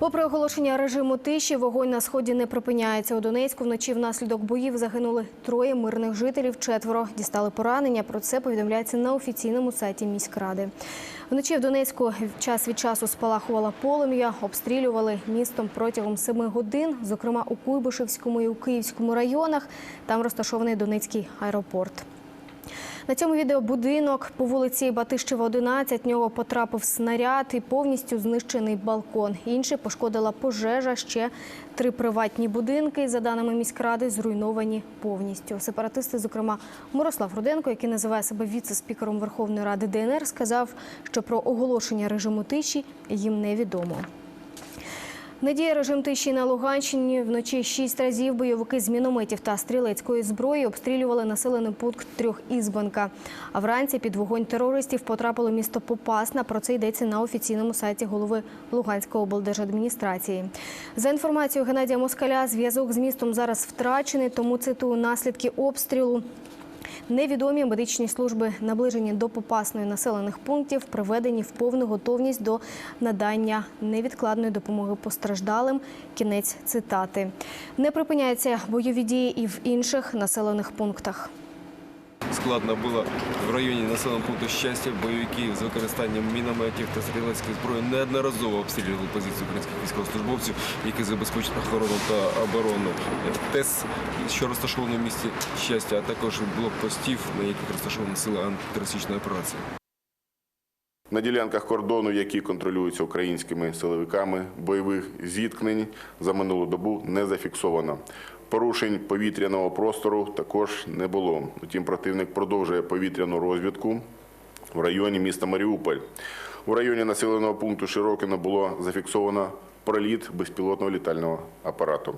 Попри оголошення режиму тиші, вогонь на сході не припиняється. У Донецьку вночі внаслідок боїв загинули троє мирних жителів, четверо дістали поранення. Про це повідомляється на офіційному сайті міськради. Вночі в Донецьку час від часу спалахувала полум'я, обстрілювали містом протягом семи годин, зокрема у Куйбишевському і у Київському районах. Там розташований Донецький аеропорт. На цьому відео будинок по вулиці Батищева, 11. В нього потрапив снаряд і повністю знищений балкон. Інший пошкодила пожежа. Ще три приватні будинки, за даними міськради, зруйновані повністю. Сепаратисти, зокрема Мирослав Руденко, який називає себе віце-спікером Верховної Ради ДНР, сказав, що про оголошення режиму тиші їм невідомо. Надія режим тиші на Луганщині. Вночі шість разів бойовики з мінометів та стрілецької зброї обстрілювали населений пункт Трьохізбанка. А вранці під вогонь терористів потрапило місто Попасна. Про це йдеться на офіційному сайті голови Луганської облдержадміністрації. За інформацією Геннадія Москаля, зв'язок з містом зараз втрачений, тому цитую наслідки обстрілу. Невідомі медичні служби, наближені до попасної населених пунктів, приведені в повну готовність до надання невідкладної допомоги постраждалим. Кінець цитати. Не припиняються бойові дії і в інших населених пунктах. Складно було в районі населеного пункту щастя. Бойовики з використанням мінометів та стрілецької зброї неодноразово обстрілювали позиції українських військовослужбовців, які забезпечують охорону та оборону ТЕС, що розташований в місті щастя, а також блокпостів, на яких розташована сила антитерористичної операції. На ділянках кордону, які контролюються українськими силовиками, бойових зіткнень за минулу добу не зафіксовано. Порушень повітряного простору також не було. Утім, противник продовжує повітряну розвідку в районі міста Маріуполь. У районі населеного пункту Широкино було зафіксовано проліт безпілотного літального апарату.